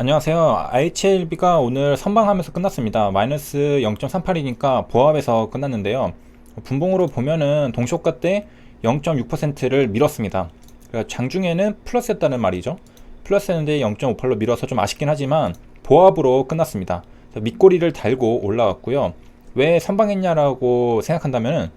안녕하세요. IHLB가 오늘 선방하면서 끝났습니다. 마이너스 0.38이니까 보합에서 끝났는데요. 분봉으로 보면은 동시효과 때 0.6%를 밀었습니다. 장중에는 플러스였다는 말이죠. 플러스였는데 0.58로 밀어서 좀 아쉽긴 하지만 보합으로 끝났습니다. 밑꼬리를 달고 올라왔고요. 왜 선방했냐라고 생각한다면은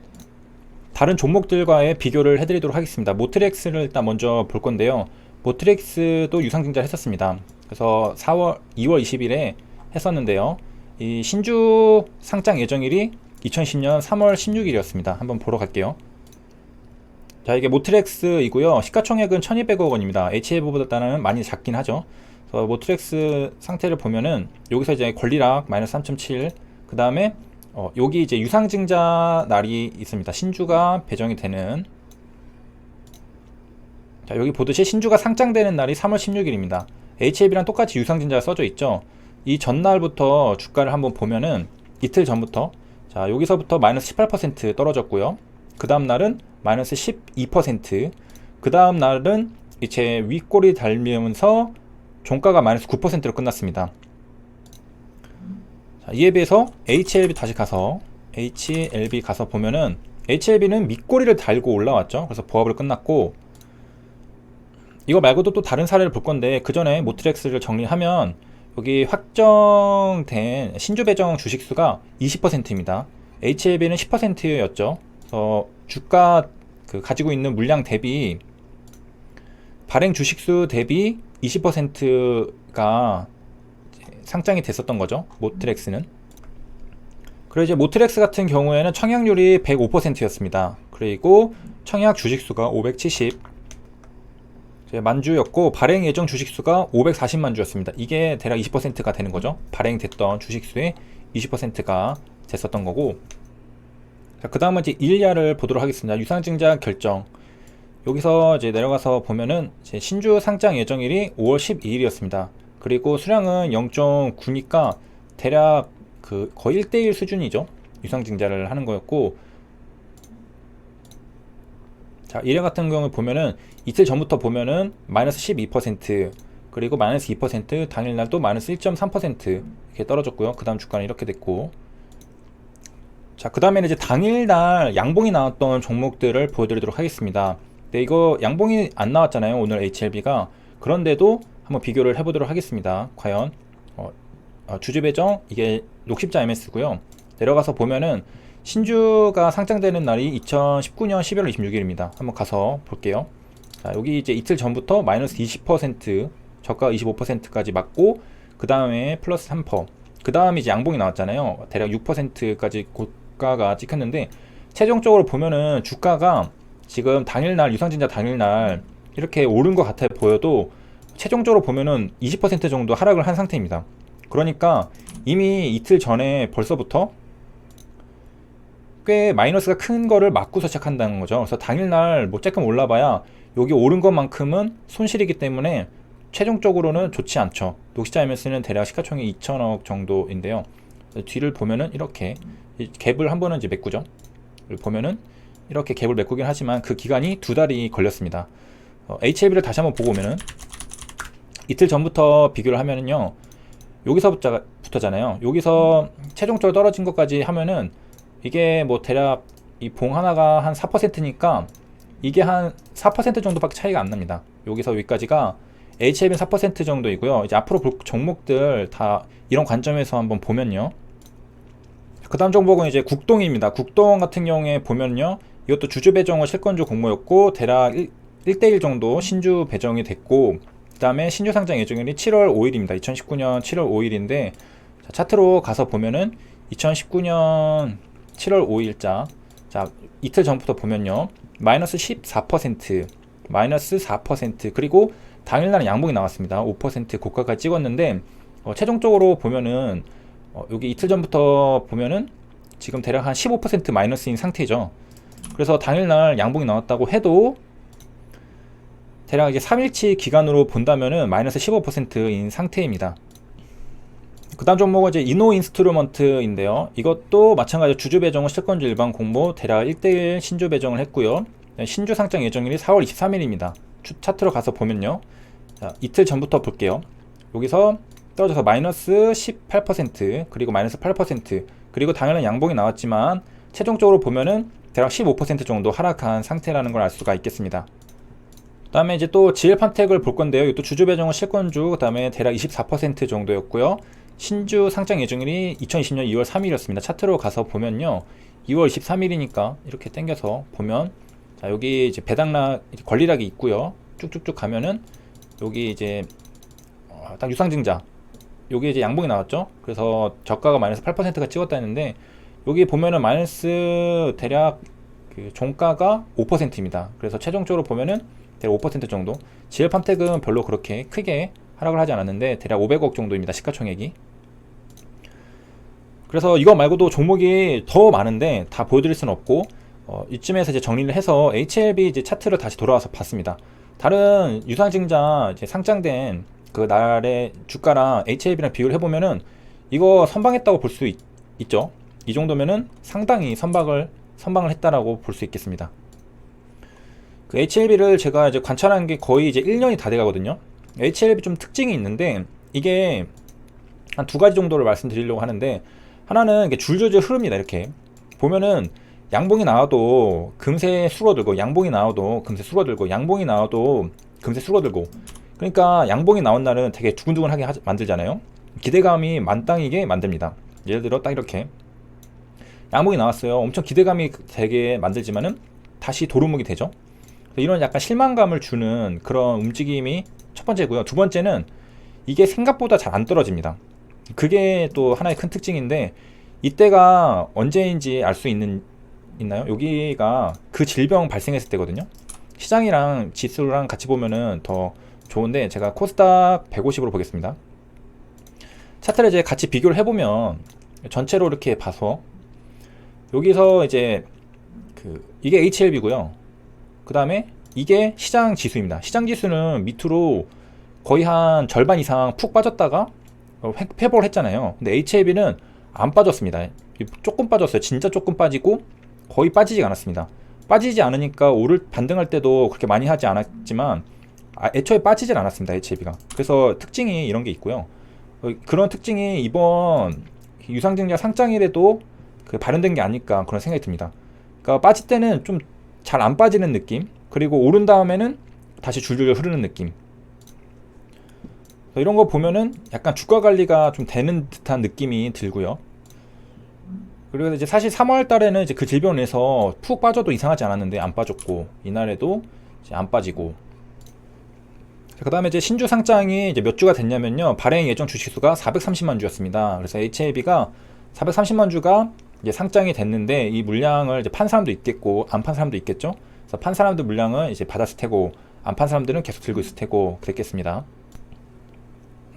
다른 종목들과의 비교를 해드리도록 하겠습니다. 모트렉스를 일단 먼저 볼 건데요. 모트렉스도 유상증자를 했었습니다. 그래서 4월 2월 20일에 했었는데요. 이 신주 상장 예정일이 2010년 3월 16일이었습니다. 한번 보러 갈게요. 자, 이게 모트렉스이고요. 시가총액은 1,200억 원입니다. HF보다는 많이 작긴 하죠. 그래서 모트렉스 상태를 보면은 여기서 이제 권리락 마이너스 3.7, 그 다음에 어, 여기 이제 유상증자 날이 있습니다. 신주가 배정이 되는 자, 여기 보듯이 신주가 상장되는 날이 3월 16일입니다. HLB랑 똑같이 유상증자가 써져 있죠. 이 전날부터 주가를 한번 보면은 이틀 전부터 자 여기서부터 마이너스 18% 떨어졌고요. 그 다음 날은 마이너스 12%, 그 다음 날은 이제 윗골이 달면서 종가가 마이너스 9%로 끝났습니다. 자, 이에 비해서 HLB 다시 가서 HLB 가서 보면은 HLB는 밑꼬리를 달고 올라왔죠. 그래서 보합을 끝났고 이거 말고도 또 다른 사례를 볼 건데 그 전에 모트렉스를 정리하면 여기 확정된 신주 배정 주식수가 20%입니다. HLB는 10%였죠. 그래서 주가 그 가지고 있는 물량 대비 발행 주식수 대비 20%가 상장이 됐었던 거죠. 모트렉스는. 그리고 이제 모트렉스 같은 경우에는 청약률이 105%였습니다. 그리고 청약 주식수가 570 이제 만주였고 발행 예정 주식수가 540만 주였습니다. 이게 대략 20%가 되는 거죠. 발행됐던 주식수의 20%가 됐었던 거고. 자, 그 다음은 이제 일야를 보도록 하겠습니다. 유상증자 결정. 여기서 이제 내려가서 보면은 신주 상장 예정일이 5월 12일이었습니다. 그리고 수량은 0.9니까 대략 그 거의 1대1 수준이죠. 유상증자를 하는 거였고 자, 이래 같은 경우 보면은 이틀 전부터 보면은 마이너스 12% 그리고 마이너스 2% 당일날 또 마이너스 1.3% 이렇게 떨어졌고요. 그 다음 주가는 이렇게 됐고 자, 그 다음에는 이제 당일날 양봉이 나왔던 종목들을 보여드리도록 하겠습니다. 네, 이거 양봉이 안 나왔잖아요. 오늘 HLB가. 그런데도 한번 비교를 해보도록 하겠습니다. 과연 어, 어, 주주 배정 이게 녹십자 MS고요. 내려가서 보면은 신주가 상장되는 날이 2019년 11월 26일입니다. 한번 가서 볼게요. 자, 여기 이제 이틀 전부터 마이너스 20% 저가 25%까지 맞고 그 다음에 플러스 3%. 그 다음에 이제 양봉이 나왔잖아요. 대략 6%까지 고가가 찍혔는데 최종적으로 보면은 주가가 지금 당일날 유상증자 당일날 이렇게 오른 것 같아 보여도 최종적으로 보면은 20% 정도 하락을 한 상태입니다. 그러니까 이미 이틀 전에 벌써부터 꽤 마이너스가 큰 거를 맞고서 시작한다는 거죠. 그래서 당일날 뭐 조금 올라봐야 여기 오른 것만큼은 손실이기 때문에 최종적으로는 좋지 않죠. 녹시자 MS는 대략 시가총액 2천억 정도인데요. 뒤를 보면은 이렇게 갭을 한 번은 이제 메꾸죠. 보면은 이렇게 갭을 메꾸긴 하지만 그 기간이 두 달이 걸렸습니다. 어, HLB를 다시 한번 보고 오면은 이틀 전부터 비교를 하면은요. 여기서부터잖아요. 여기서 최종적으로 떨어진 것까지 하면은 이게 뭐 대략 이 봉 하나가 한 4%니까 이게 한 4% 정도밖에 차이가 안 납니다. 여기서 여기까지가 HLB는 4% 정도이고요. 이제 앞으로 볼 종목들 다 이런 관점에서 한번 보면요. 그 다음 종목은 이제 국동입니다. 국동 같은 경우에 보면요. 이것도 주주 배정은 실권주 공모였고 대략 1, 1대1 정도 신주 배정이 됐고 그 다음에 신주 상장 예정일이 7월 5일입니다. 2019년 7월 5일인데 자, 차트로 가서 보면은 2019년 7월 5일자. 자 이틀 전부터 보면요. 마이너스 14% 마이너스 4% 그리고 당일날은 양봉이 나왔습니다. 5% 고가까지 찍었는데 어, 최종적으로 보면은 어, 여기 이틀 전부터 보면은 지금 대략 한 15% 마이너스인 상태죠. 그래서 당일날 양봉이 나왔다고 해도 대략 이제 3일치 기간으로 본다면은 마이너스 15%인 상태입니다 그 다음 종목은 이제 이노 인스트루먼트인데요. 이것도 마찬가지로 주주 배정은 실권주 일반 공모 대략 1대1 신주 배정을 했고요. 네, 신주 상장 예정일이 4월 23일입니다. 차트로 가서 보면요. 자, 이틀 전부터 볼게요. 여기서 떨어져서 마이너스 18% 그리고 마이너스 8% 그리고 당연한 양봉이 나왔지만 최종적으로 보면은 대략 15% 정도 하락한 상태라는 걸 알 수가 있겠습니다. 그 다음에 이제 또 판택을 볼 건데요. 또 주주 배정은 실권주 그 다음에 대략 24% 정도였고요. 신주 상장 예정일이 2020년 2월 3일이었습니다. 차트로 가서 보면요. 2월 23일이니까 이렇게 당겨서 보면 자, 여기 이제 배당락 권리락이 있고요. 쭉쭉쭉 가면은 여기 이제 어, 딱 유상증자 여기 이제 양봉이 나왔죠. 그래서 저가가 마이너스 8%가 찍었다 했는데 여기 보면은 마이너스 대략 그 종가가 5%입니다. 그래서 최종적으로 보면은 대략 5% 정도. GL 판택은 별로 그렇게 크게 하락을 하지 않았는데 대략 500억 정도입니다. 시가총액이. 그래서 이거 말고도 종목이 더 많은데 다 보여드릴 수는 없고 어, 이쯤에서 이제 정리를 해서 HLB 이제 차트를 다시 돌아와서 봤습니다. 다른 유상증자 이제 상장된 그 날의 주가랑 HLB랑 비교를 해보면은 이거 선방했다고 볼 수 있죠. 이 정도면은 상당히 선박을 선방을 했다라고 볼 수 있겠습니다. 그 HLB를 제가 이제 관찰한 게 거의 이제 1년이 다 돼가거든요. HLB 좀 특징이 있는데 이게 한 두 가지 정도를 말씀드리려고 하는데 하나는 이게 줄줄줄 흐릅니다. 이렇게 보면은 양봉이 나와도 금세 줄어들고 양봉이 나와도 금세 줄어들고 양봉이 나와도 금세 줄어들고 그러니까 양봉이 나온 날은 되게 두근두근하게 하, 만들잖아요. 기대감이 만땅이게 만듭니다. 예를 들어 딱 이렇게 양봉이 나왔어요. 엄청 기대감이 되게 만들지만은 다시 도루묵이 되죠. 이런 약간 실망감을 주는 그런 움직임이 첫 번째고요. 두 번째는 이게 생각보다 잘 안 떨어집니다. 그게 또 하나의 큰 특징인데 이때가 언제인지 알 수 있는 있나요? 여기가 그 질병 발생했을 때거든요. 시장이랑 지수랑 같이 보면은 더 좋은데 제가 코스닥 150으로 보겠습니다. 차트를 이제 같이 비교를 해보면 전체로 이렇게 봐서 여기서 이제 그 이게 HLB고요. 그 다음에 이게 시장 지수입니다. 시장 지수는 밑으로 거의 한 절반 이상 푹 빠졌다가 회복을 했잖아요. 근데 HLB는 안 빠졌습니다. 조금 빠졌어요. 진짜 조금 빠지고 거의 빠지지 않았습니다. 빠지지 않으니까 오를 반등할 때도 그렇게 많이 하지 않았지만 아, 애초에 빠지질 않았습니다. HLB가. 그래서 특징이 이런 게 있고요. 어, 그런 특징이 이번 유상증자 상장일에도 그 발현된 게 아닐까 그런 생각이 듭니다. 그러니까 빠질 때는 좀 잘 안 빠지는 느낌, 그리고 오른 다음에는 다시 줄줄 흐르는 느낌. 이런 거 보면은 약간 주가 관리가 좀 되는 듯한 느낌이 들고요. 그리고 이제 사실 3월 달에는 이제 그 질병을 인해서 푹 빠져도 이상하지 않았는데 안 빠졌고 이날에도 이제 안 빠지고 그 다음에 이제 신주 상장이 이제 몇 주가 됐냐면요 발행 예정 주식수가 430만 주였습니다 그래서 HLB가 430만 주가 이제 상장이 됐는데 이 물량을 이제 판 사람도 있겠고 안 판 사람도 있겠죠 그래서 판 사람들 물량은 이제 받았을 테고 안 판 사람들은 계속 들고 있을 테고 그랬겠습니다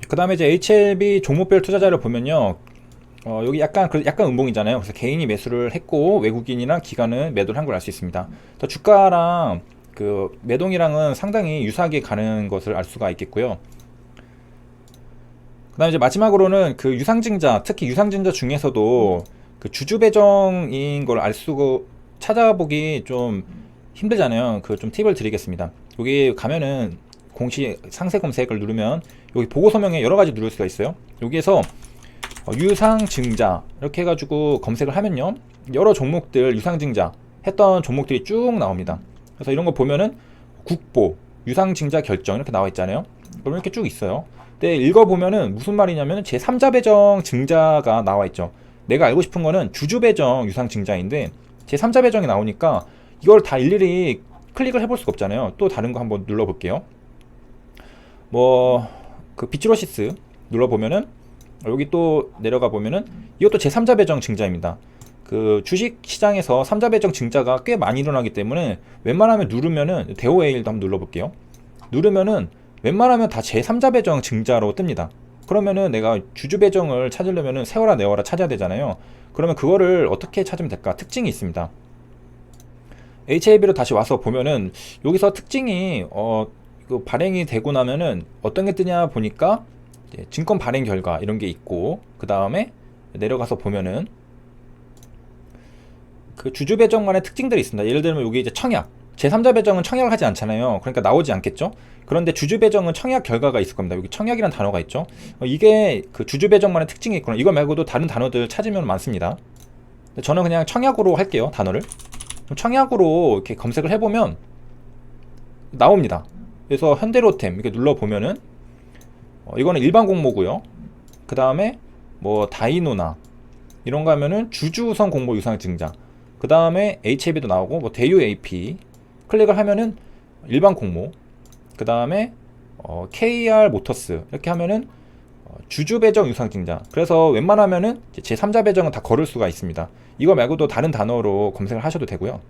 그 다음에 이제 HLB 종목별 투자자를 보면요 어, 여기 약간 그 약간 음봉이잖아요. 그래서 개인이 매수를 했고 외국인이랑 기관은 매도를 한 걸 알 수 있습니다. 또 주가랑 그 매동이랑은 상당히 유사하게 가는 것을 알 수가 있겠고요. 그다음에 이제 마지막으로는 그 유상증자, 특히 유상증자 중에서도 그 주주 배정인 걸 알 수가 찾아보기 좀 힘들잖아요. 그 좀 팁을 드리겠습니다. 여기 가면은 공시 상세 검색을 누르면 여기 보고 서명에 여러 가지 누를 수가 있어요. 여기에서 어, 유상증자 이렇게 해가지고 검색을 하면요 여러 종목들 유상증자 했던 종목들이 쭉 나옵니다 그래서 이런 거 보면은 국보 유상증자 결정 이렇게 나와 있잖아요 그럼 이렇게 쭉 있어요 근데 읽어보면은 무슨 말이냐면 제 3자 배정 증자가 나와 있죠 내가 알고 싶은 거는 주주 배정 유상증자인데 제 3자 배정이 나오니까 이걸 다 일일이 클릭을 해볼 수가 없잖아요 또 다른 거 한번 눌러볼게요 뭐 그 비츠로시스 눌러보면은 여기 또 내려가 보면은 이것도 제3자 배정 증자입니다. 그 주식 시장에서 3자 배정 증자가 꽤 많이 일어나기 때문에 웬만하면 누르면은 대오에일도 한번 눌러볼게요. 누르면은 웬만하면 다 제3자 배정 증자로 뜹니다. 그러면은 내가 주주 배정을 찾으려면은 세워라 내워라 찾아야 되잖아요. 그러면 그거를 어떻게 찾으면 될까? 특징이 있습니다. HAB로 다시 와서 보면은 여기서 특징이 어, 그 발행이 되고 나면은 어떤 게 뜨냐 보니까 증권 발행 결과 이런 게 있고 그 다음에 내려가서 보면은 그 주주 배정만의 특징들이 있습니다. 예를 들면 여기 이제 청약 제3자 배정은 청약을 하지 않잖아요. 그러니까 나오지 않겠죠? 그런데 주주 배정은 청약 결과가 있을 겁니다. 여기 청약이라는 단어가 있죠. 어, 이게 그 주주 배정만의 특징이 있구나. 이거 말고도 다른 단어들 찾으면 많습니다. 저는 그냥 청약으로 할게요. 단어를. 청약으로 이렇게 검색을 해보면 나옵니다. 그래서 현대로템 이렇게 눌러보면은 어, 이거는 일반 공모고요. 그 다음에 뭐 다이노나 이런 거 하면은 주주 우선 공모 유상 증자. 그 다음에 HAB도 나오고 뭐 대유 AP 클릭을 하면은 일반 공모. 그 다음에 어, KR 모터스 이렇게 하면은 어, 주주 배정 유상 증자. 그래서 웬만하면은 제 3자 배정은 다 걸을 수가 있습니다. 이거 말고도 다른 단어로 검색을 하셔도 되고요.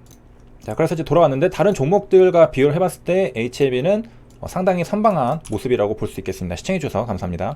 자, 그래서 이제 돌아왔는데 다른 종목들과 비교를 해봤을 때 HLB는 상당히 선방한 모습이라고 볼 수 있겠습니다. 시청해주셔서 감사합니다.